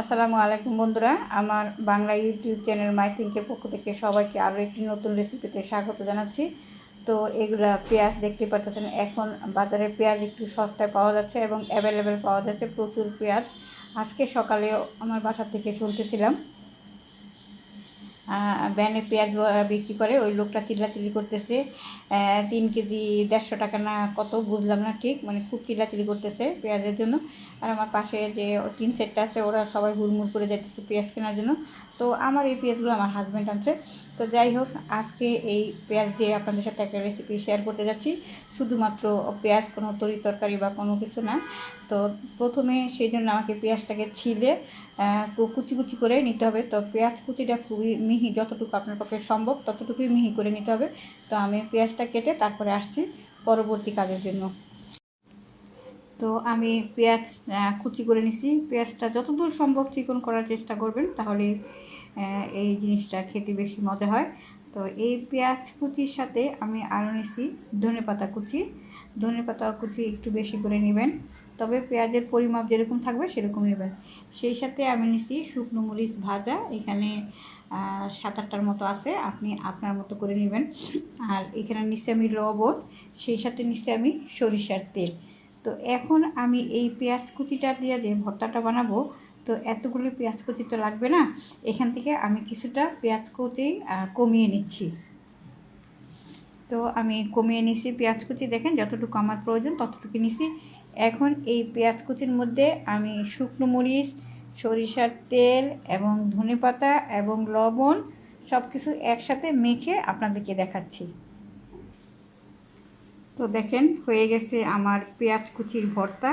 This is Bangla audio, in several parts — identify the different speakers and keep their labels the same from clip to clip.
Speaker 1: আসসালামু আলাইকুম বন্ধুরা। আমার বাংলা ইউটিউব চ্যানেল মাই থিঙ্কের পক্ষ থেকে সবাইকে আরও একটি নতুন রেসিপিতে স্বাগত জানাচ্ছি। তো এগুলা পেঁয়াজ দেখতে পারতেছেন, এখন বাজারে পেঁয়াজ একটু সস্তায় পাওয়া যাচ্ছে এবং অ্যাভেলেবেল পাওয়া যাচ্ছে প্রচুর পেঁয়াজ। আজকে সকালেও আমার বাসা থেকে শুনতেছিলাম ব্যানে পেঁয়াজ বিক্রি করে ওই লোকটা চিল্লাচিল্লি করতেছে। তিন কেজি দেড়শো টাকা না কত বুঝলাম না ঠিক মানে খুব চিল্লাচিল্লি করতেছে পেঁয়াজের জন্য। আর আমার পাশে যে তিন সেটটা আছে, ওরা সবাই হুড়মুড় করে যাচ্ছে পেঁয়াজ কেনার জন্য। তো আমার এই পেঁয়াজগুলো আমার হাজব্যান্ড আনছে। তো যাই হোক, আজকে এই পেঁয়াজ দিয়ে আপনাদের সাথে একটা রেসিপি শেয়ার করতে যাচ্ছি। শুধুমাত্র পেঁয়াজ কোনো তরি তরকারি বা কোনো কিছু না। তো প্রথমে সেই জন্য আমাকে পেঁয়াজটাকে ছিলে কুচি কুচি করে নিতে হবে। তো পেঁয়াজ কুচিটা খুবই মিহি যতটুকু আপনার পক্ষে সম্ভব, ততটুকুই মিহি করে নিতে হবে। তো আমি পেঁয়াজটা কেটে তারপরে আসছি পরবর্তী কাজের জন্য। তো আমি পেঁয়াজ কুচি করে নিছি। পেঁয়াজটা যতদূর সম্ভব চিকন করার চেষ্টা করবেন, তাহলে এই জিনিসটা খেতে বেশি মজা হয়। তো এই পেঁয়াজ কুচির সাথে আমি আরও নিছি ধনে পাতা কুচি। ধনে পাতা কুচি একটু বেশি করে নেবেন। তবে পেঁয়াজের পরিমাপ যেরকম থাকবে সেরকম নেবেন। সেই সাথে আমি নিছি শুকনো মরিচ ভাজা। এখানে সাত আটটার মতো আছে। আপনি আপনার মতো করে নেবেন। আর এখানে নিচ্ছি আমি লবণ। সেই সাথে নিচ্ছি আমি সরিষার তেল। তো এখন আমি এই পেঁয়াজ কুচিটা দিয়ে যে ভর্তাটা বানাবো, তো এতগুলো পেঁয়াজ কুচি তো লাগবে না। এখান থেকে আমি কিছুটা পেঁয়াজ কুচি কমিয়ে নিচ্ছি। তো আমি কমিয়ে নিছি পেঁয়াজ কুচি, দেখেন যতটুকু আমার প্রয়োজন ততটুকু নিছি। এখন এই পেঁয়াজ কুচির মধ্যে আমি শুকনো মরিচ, সরিষার তেল এবং ধনেপাতা এবং লবণ সব কিছু একসাথে মেখে আপনাদেরকে দেখাচ্ছি। তো দেখেন হয়ে গেছে আমার পেঁয়াজ কুচির ভর্তা।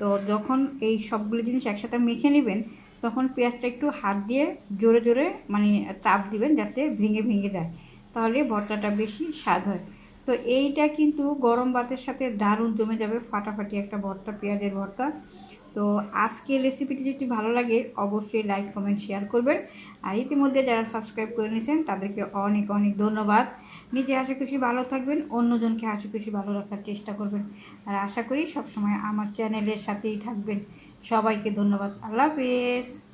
Speaker 1: তো যখন এই সবগুলো জিনিস একসাথে মেখে নেবেন, তখন পেঁয়াজটা একটু হাত দিয়ে জোরে জোরে মানে চাপ দিবেন যাতে ভেঙে ভেঙে যায়। তাহলে ভর্তাটা বেশি স্বাদ হয়। তো এইটা কিন্তু গরম ভাতের সাথে দারুণ জমে যাবে ফাটাফাটি একটা ভর্তা, পেঁয়াজের ভর্তা। তো আজকে রেসিপিটি যদি ভালো লাগে, অবশ্যই লাইক কমেন্ট শেয়ার করবেন। আর ইতিমধ্যে যারা সাবস্ক্রাইব করে নিয়েছেন, তাদেরকে অনেক অনেক ধন্যবাদ। নিজে হাসি খুশি ভালো থাকবেন, অন্যজনকে হাসি খুশি ভালো রাখার চেষ্টা করবেন। আর আশা করি সবসময় আমার চ্যানেলের সাথেই থাকবেন। সবাইকে ধন্যবাদ। আল্লাহ হাফেজ।